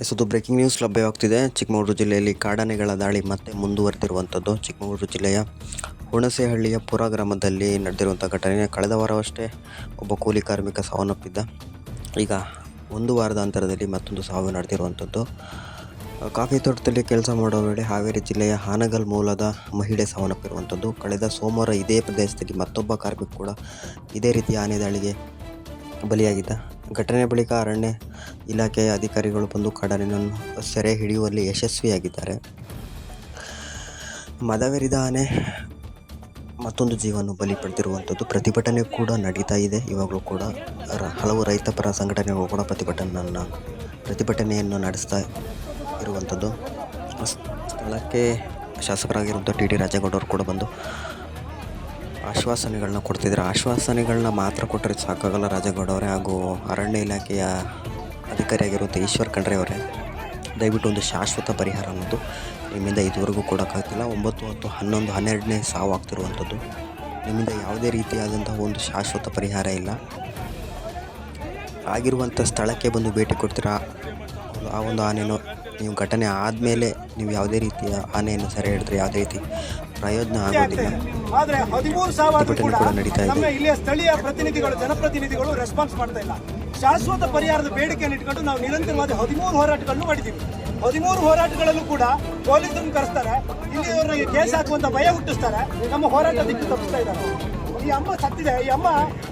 ಹೊಸದು breaking news ಲಭ್ಯವಾಗ್ತಿದೆ ಚಿಕ್ಕಮಗಳೂರು ಜಿಲ್ಲೆಯಲ್ಲಿ ಕಾಡಾನೆಗಳ ದಾಳಿ ಮತ್ತೆ ಮುಂದುವರೆದಿರುವಂಥದ್ದು ಚಿಕ್ಕಮಗಳೂರು ಜಿಲ್ಲೆಯ ಹುಣಸೆಹಳ್ಳಿಯ ಪುರ ಗ್ರಾಮದಲ್ಲಿ ನಡೆದಿರುವಂಥ ಘಟನೆ. ಕಳೆದ ವಾರವಷ್ಟೇ ಒಬ್ಬ ಕೂಲಿ ಕಾರ್ಮಿಕ ಸಾವನ್ನಪ್ಪಿದ್ದ. ಈಗ ಒಂದು ವಾರದ ಅಂತರದಲ್ಲಿ ಮತ್ತೊಂದು ಸಾವು ನಡೆದಿರುವಂಥದ್ದು ಕಾಫಿ ತೋಟದಲ್ಲಿ ಕೆಲಸ ಮಾಡೋ ವೇಳೆ ಹಾವೇರಿ ಜಿಲ್ಲೆಯ ಹಾನಗಲ್ ಮೂಲದ ಮಹಿಳೆ ಸಾವನ್ನಪ್ಪಿರುವಂಥದ್ದು ಕಳೆದ ಸೋಮವಾರ ಇದೇ ಪ್ರದೇಶದಲ್ಲಿ ಮತ್ತೊಬ್ಬ ಕಾರ್ಮಿಕ ಕೂಡ ಇದೇ ರೀತಿಯ ಆನೆ ದಾಳಿಗೆ ಬಲಿಯಾಗಿದ್ದ. ಘಟನೆ ಬಳಿಕ ಅರಣ್ಯ ಇಲಾಖೆಯ ಅಧಿಕಾರಿಗಳು ಬಂದು ಕಡಲಿನನ್ನು ಸೆರೆ ಹಿಡಿಯುವಲ್ಲಿ ಯಶಸ್ವಿಯಾಗಿದ್ದಾರೆ. ಮದವೆರಿದ ಆನೆ ಮತ್ತೊಂದು ಜೀವನ ಬಲಿ ಪಡೆದಿರುವಂಥದ್ದು. ಪ್ರತಿಭಟನೆ ಕೂಡ ನಡೀತಾ ಇದೆ. ಇವಾಗಲೂ ಕೂಡ ಹಲವು ರೈತಪರ ಸಂಘಟನೆಗಳು ಕೂಡ ಪ್ರತಿಭಟನೆಯನ್ನು ಪ್ರತಿಭಟನೆಯನ್ನು ನಡೆಸ್ತಾ ಇರುವಂಥದ್ದು. ಸ್ಥಳಕ್ಕೆ ಶಾಸಕರಾಗಿರುವಂಥ ಟಿ ಡಿ ರಾಜೇಗೌಡರು ಕೂಡ ಬಂದು ಆಶ್ವಾಸನೆಗಳನ್ನ ಕೊಡ್ತಿದ್ದಾರೆ. ಆಶ್ವಾಸನೆಗಳನ್ನ ಮಾತ್ರ ಕೊಟ್ಟರೆ ಸಾಕಾಗಲ್ಲ ರಾಜೇಗೌಡ ಅವರೇ. ಹಾಗೂ ಅರಣ್ಯ ಇಲಾಖೆಯ ಅಧಿಕಾರಿಯಾಗಿರುವಂಥ ಈಶ್ವರ್ ಖಂಡ್ರೆ ಅವರೇ ದಯವಿಟ್ಟು ಒಂದು ಶಾಶ್ವತ ಪರಿಹಾರ ಅನ್ನೋದು ನಿಮ್ಮಿಂದ ಇದುವರೆಗೂ ಕೊಡೋಕ್ಕಾಗ್ತಿಲ್ಲ ಒಂಬತ್ತು ಹತ್ತು ಹನ್ನೊಂದು ಹನ್ನೆರಡನೇ ಸಾವು ಆಗ್ತಿರುವಂಥದ್ದು. ನಿಮ್ಮಿಂದ ಯಾವುದೇ ರೀತಿಯಾದಂತಹ ಒಂದು ಶಾಶ್ವತ ಪರಿಹಾರ ಇಲ್ಲ. ಆಗಿರುವಂಥ ಸ್ಥಳಕ್ಕೆ ಬಂದು ಭೇಟಿ ಕೊಡ್ತೀರಾ? ಆ ಒಂದು ಆನೆನೋ ನೀವು ಘಟನೆ ಆದಮೇಲೆ ನೀವು ಯಾವುದೇ ರೀತಿಯ ಆನೆಯನ್ನು ಸೆರೆ ಹಿಡಿದ್ರೆ ಯಾವುದೇ ರೀತಿ ಪ್ರಯೋಜನ ಆಗೋದಿಲ್ಲ. ಆದರೆ ಹದಿಮೂರು ಸಾವಿರ ಕೂಡ ನಡೀತಾ ಇದೆ. ಸ್ಥಳೀಯ ಪ್ರತಿನಿಧಿಗಳು ಜನಪ್ರತಿನಿಧಿಗಳು ರೆಸ್ಪಾನ್ಸ್ ಮಾಡ್ತಾ ಇಲ್ಲ. ಶಾಶ್ವತ ಪರಿಹಾರದ ಬೇಡಿಕೆಯನ್ನು ಇಟ್ಕೊಂಡು ನಾವು ನಿರಂತರವಾಗಿ ಹದಿಮೂರು ಹೋರಾಟಗಳನ್ನು ಮಾಡಿದ್ದೀವಿ. ಹದಿಮೂರು ಹೋರಾಟಗಳಲ್ಲೂ ಕೂಡ ಪೊಲೀಸರನ್ನು ಕರೆಸ್ತಾರೆ, ಇಲ್ಲಿಯವರಿಗೆ ಕೇಸ್ ಹಾಕುವಂತ ಭಯ ಹುಟ್ಟಿಸ್ತಾರೆ, ನಮ್ಮ ಹೋರಾಟ ದಿಕ್ಕು ತಪ್ಪಿಸ್ತಾ ಇದ್ದಾರೆ. ಈ ಅಮ್ಮ ಸತ್ತಿದೆ, ಈ ಅಮ್ಮ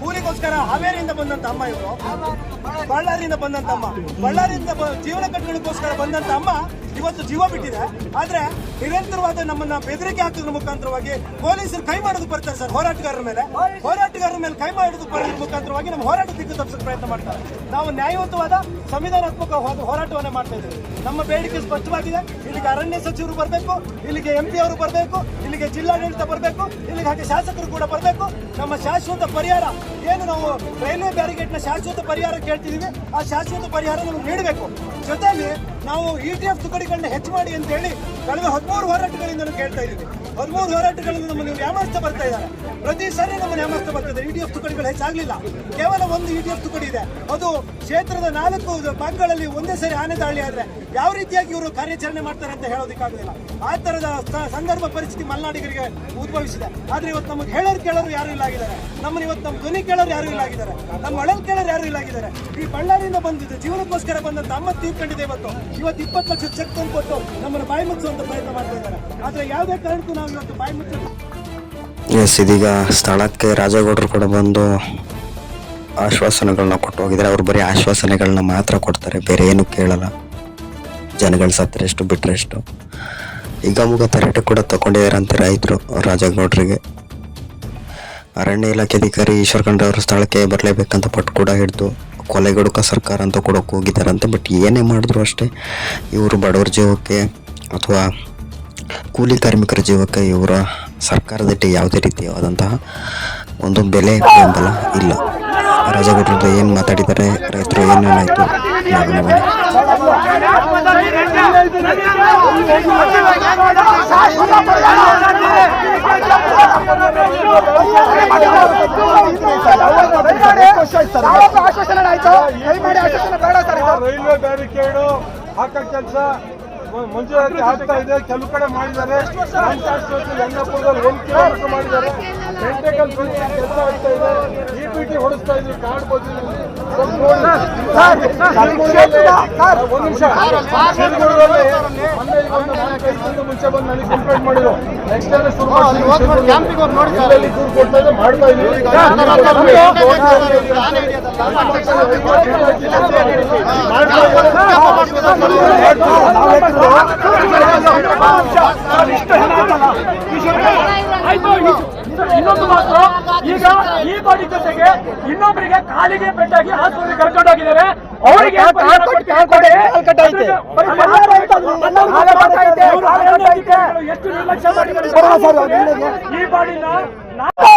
ಊರಿಗೋಸ್ಕರ ಹಾವೇರಿಯಿಂದ ಬಂದಂತ ಅಮ್ಮ ಇವರು, ಬಳ್ಳಾರಿಯಿಂದ ಬಂದಂತ ಅಮ್ಮ, ಬಳ್ಳಾರಿಯಿಂದ ಜೀವನ ಕಟ್ಟಡಕ್ಕೋಸ್ಕರ ಬಂದಂತ ಅಮ್ಮ ಇವತ್ತು ಜೀವ ಬಿಟ್ಟಿದೆ. ಆದ್ರೆ ನಿರಂತರವಾದ ನಮ್ಮನ್ನ ಬೆದರಿಕೆ ಹಾಕೋದ್ರ ಮುಖಾಂತರವಾಗಿ ಪೊಲೀಸರು ಕೈ ಮಾಡೋದು ಬರ್ತಾರೆ ಸರ್. ಹೋರಾಟಗಾರರ ಮೇಲೆ. ಹೋರಾಟಗಾರರ ಮೇಲೆ ಕೈ ಮಾಡೋದು ಬರೋದ್ರ ಮುಖಾಂತರವಾಗಿ ನಮ್ಮ ಹೋರಾಟ ದಿಕ್ಕು ತಪ್ಪಿಸಲು ಪ್ರಯತ್ನ ಮಾಡ್ತಾರೆ ನಾವು ನ್ಯಾಯಯುತವಾದ, ಸಂವಿಧಾನಾತ್ಮಕ ಹೋರಾಟವನ್ನೇ ಮಾಡ್ತಾ ಇದ್ದೀವಿ. ನಮ್ಮ ಬೇಡಿಕೆ ಸ್ಪಷ್ಟವಾಗಿದೆ. ಇಲ್ಲಿಗೆ ಅರಣ್ಯ ಸಚಿವರು ಬರಬೇಕು, ಇಲ್ಲಿಗೆ ಎಂ ಅವರು ಬರಬೇಕು, ಇಲ್ಲಿಗೆ ಜಿಲ್ಲಾಡಳಿತ ಬರಬೇಕು, ಇಲ್ಲಿಗೆ ಹಾಗೆ ಶಾಸಕರು ಕೂಡ ಬರಬೇಕು. ನಮ್ಮ ಶಾಶ್ವತ ಪರಿಹಾರ, ಏನು ನಾವು ರೈಲ್ವೆ ಬ್ಯಾರಿಗೇಡ್ನ ಶಾಶ್ವತ ಪರಿಹಾರ ಕೇಳ್ತಿದ್ದೀವಿ, ಆ ಶಾಶ್ವತ ಪರಿಹಾರ ನಮಗೆ ನೀಡಬೇಕು. ಜೊತೆಲಿ ನಾವು ಇ ಟಿ ಎಫ್ ತುಕಡಿಗಳನ್ನ ಹೆಚ್ಚು ಮಾಡಿ ಅಂತ ಹೇಳಿ ಕಳೆದ ಹದಿಮೂರು ಹೋರಾಟಗಳಿಂದ ಕೇಳ್ತಾ ಇದೀವಿ ಹದಿಮೂರು ಹೋರಾಟಗಳಿಂದ ನಮ್ಮನ್ನು ಯಾಮಾರಿಸ್ತಾ ಬರ್ತಾ ಇದ್ದಾರೆ. ಪ್ರತಿ ಸಾರಿ ನಮ್ಮನ್ನು ಯಾಮಾರಿಸ್ತಾ ಬರ್ತಾ ಇ ಇಡಿಎಫ್ ಎಫ್ ತುಕಡಿಗಳು ಹೆಚ್ಚಾಗಲಿಲ್ಲ. ಕೇವಲ ಒಂದು ಇಡಿಎಫ್ ತುಕಡಿ ಇದೆ. ಅದು ಕ್ಷೇತ್ರದ ನಾಲ್ಕು ಭಾಗಗಳಲ್ಲಿ ಒಂದೇ ಸರಿ ಆನೆ ದಾಳಿ ಆದರೆ ಯಾವ ರೀತಿಯಾಗಿ ಇವರು ಕಾರ್ಯಾಚರಣೆ ಮಾಡ್ತಾರೆ ಅಂತ ಹೇಳೋದಕ್ಕಾಗಲಿಲ್ಲ. ಆ ಥರದ ಸಂದರ್ಭ ಪರಿಸ್ಥಿತಿ ಮಲೆನಾಡಿಗರಿಗೆ ಉದ್ಭವಿಸಿದೆ. ಆದರೆ ಇವತ್ತು ನಮಗೆ ಹೇಳೋರು ಕೇಳೋರು ಯಾರು ಇಲ್ಲ ಆಗಿದ್ದಾರೆ. ನಮ್ಮನ್ನು ಇವತ್ತು ನಮ್ಮ ಧ್ವನಿ ಕೇಳೋರು ಯಾರು ಇಲ್ಲ ಆಗಿದ್ದಾರೆ. ನಮ್ಮ ಅಳಲ್ ಕೇಳೋರು ಯಾರು ಇಲ್ಲ ಆಗಿದ್ದಾರೆ. ಈ ಬಳ್ಳಾರಿಯಿಂದ ಬಂದಿದ್ದು ಜೀವನಕ್ಕೋಸ್ಕರ ಬಂದಂತ ಅಮ್ಮ ತೀರ್ಕೊಂಡಿದೆ ಇವತ್ತು. ಇವತ್ತು ಇಪ್ಪತ್ತು ಲಕ್ಷ ಚೆಕ್ ತಂದು ಕೊಟ್ಟು ನಮ್ಮನ್ನು ಬಾಯಿ ಮುಚ್ಚುವಂತ ಪ್ರಯತ್ನ ಮಾಡ್ತಾ ಇದ್ದಾರೆ. ಆದರೆ ಯಾವುದೇ ಕಾರಣಕ್ಕೂ ಎಸ್ ಇದೀಗ ಸ್ಥಳಕ್ಕೆ ರಾಜೇಗೌಡರು ಕೂಡ ಬಂದು ಆಶ್ವಾಸನೆಗಳನ್ನ ಕೊಟ್ಟು ಹೋಗಿದ್ದಾರೆ. ಅವ್ರು ಬರೀ ಆಶ್ವಾಸನೆಗಳನ್ನ ಮಾತ್ರ ಕೊಡ್ತಾರೆ. ಬೇರೆ ಏನು ಕೇಳಲ್ಲ. ಜನಗಳು ಸತ್ತರೆ ಎಷ್ಟು ಬಿಟ್ಟರೆ ಎಷ್ಟು ಈಗ ಮುಗ ತರಟೆ ಕೂಡ ತಗೊಂಡಿದ್ದಾರಂತೆ ರೈತರು, ರಾಜೇಗೌಡರಿಗೆ. ಅರಣ್ಯ ಇಲಾಖೆ ಅಧಿಕಾರಿ ಈಶ್ವರ್ ಖಂಡ್ರೆ ಅವರು ಸ್ಥಳಕ್ಕೆ ಬರಲೇಬೇಕಂತ ಪಟ್ಟು ಕೂಡ ಹಿಡಿದು ಕೊಲೆಗಡುಕ ಸರ್ಕಾರ ಅಂತ ಕೂಡ ಹೋಗಿದ್ದಾರಂತೆ ಬಟ್ ಏನೇ ಮಾಡಿದ್ರು ಅಷ್ಟೇ, ಇವರು ಬಡವರ ಜೀವಕ್ಕೆ ಅಥವಾ ಕೂಲಿ ಕಾರ್ಮಿಕರ ಜೀವಕ್ಕೆ ಇವರ ಸರ್ಕಾರದಟ್ಟಿ ಯಾವುದೇ ರೀತಿಯಾದಂತಹ ಒಂದು ಬೆಲೆ ಬೆಂಬಲ ಇಲ್ಲ. ರಾಜಗೌಡರು ಏನು ಮಾತಾಡಿದ್ದಾರೆ ರೈತರು ಏನೇನಾಯಿತು ರೈಲ್ವೆ ಬ್ಯಾರಿಕೇಡು ಹಾಕೋ ಕೆಲಸ. ಮಂಜೂರಾತಿ ಆಗ್ತಾ ಇದೆ ಕೆಲವು ಕಡೆ ಮಾಡಿದ್ದಾರೆ ಯಂಗಪುರದಲ್ಲಿ ಒಂದು ಕಿಲೋಮೀಟರ್ ಮಾಡಿದ್ದಾರೆ ಕೆಲಸ ಆಗ್ತಾ ಇದೆ ಇ ಟಿ ಹೊಡಿಸ್ತಾ ಇದ್ವಿ ಒಂದು ನಿಮಿಷ ಮುಂಚೆ ಬಂದು ನನಗೆ ಕಂಪ್ಲೇಂಟ್ ಮಾಡಿದ್ರು ನೆಕ್ಸ್ಟ್ ಅಲ್ಲಿ ಶುರು ದೂರು ಕೊಡ್ತಾ ಮಾಡ್ತಾ ಆಯ್ತು ಇನ್ನೊಂದು ಮಾತು ಈಗ ಈ ಬಾಡಿ ಜೊತೆಗೆ ಇನ್ನೊಬ್ಬರಿಗೆ ಕಾಲಿಗೆ ಪೆಟ್ಟಾಗಿ ಆಸ್ಪತ್ರೆ ಕರ್ಕೊಂಡು ಹೋಗಿದ್ದಾರೆ ಅವರಿಗೆ ಎಷ್ಟು ನಿರ್ಲಕ್ಷ್ಯ ಮಾಡಿದ್ದಾರೆ ಈ ಬಾಡಿನ ನಾವು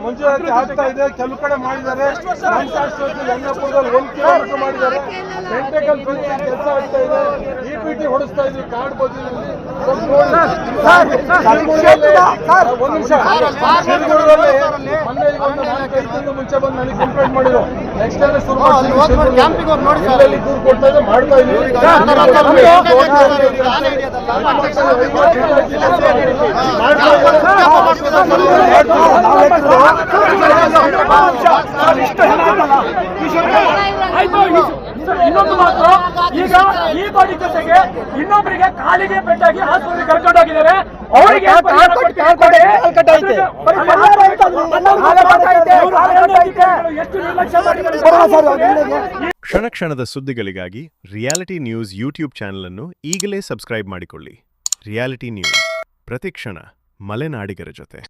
ಮಂಜೂರಾತಿ ಆಗ್ತಾ ಇದೆ ಕೆಲವು ಕಡೆ ಮಾಡಿದ್ದಾರೆ ಯಂಗಪುರದಲ್ಲಿ ಒಂದು ಕಿಲೋಮೀಟರ್ ಮಾಡಿದ್ದಾರೆ ಟೆಂಟಕಲ್ ಕೆಲಸ ಆಗ್ತಾ ಇದೆ ಇ ಪಿ ಟಿ ಹೊಡಿಸ್ತಾ ಇದ್ವಿ ಕಾರ್ಡ್ ನೋಡಿ. ಒಂದು ನಿಮಿಷ ಶಿರಗುರುದಲ್ಲಿ ಮೊನ್ನೆ ಈಗ ಒಂದು ನಾಲ್ಕೈದು ಮುಂಚೆ ಬಂದು ನನಗೆ ಕಂಪ್ಲೇಂಟ್ ಮಾಡಿದ್ರು ನೆಕ್ಸ್ಟ್ ಟೈಮ್ ಶುರು ಮಾಡಿ ಕ್ಯಾಂಪಿಗೆ ಹೋಗಿ ನೋಡಿ ಸರ್. ಎಲ್ಲೆಲ್ಲಿ ದೂರು ಕೊಡ್ತಾ ಇದೆ ಮಾಡ್ತಾ ಇದೀವಿ ಆಯ್ತು ಈ- ಸರ್, ಇನ್ನೊಂದು ಕ್ಷಣ ಕ್ಷಣದ ಸುದ್ದಿಗಳಿಗಾಗಿ ರಿಯಾಲಿಟಿ ನ್ಯೂಸ್ ಯೂಟ್ಯೂಬ್ ಚಾನೆಲ್ ಅನ್ನು ಈಗಲೇ ಸಬ್ಸ್ಕ್ರೈಬ್ ಮಾಡಿಕೊಳ್ಳಿ. ರಿಯಾಲಿಟಿ ನ್ಯೂಸ್ ಪ್ರತಿಕ್ಷಣ ಮಲೆನಾಡಿಗರ ಜೊತೆ.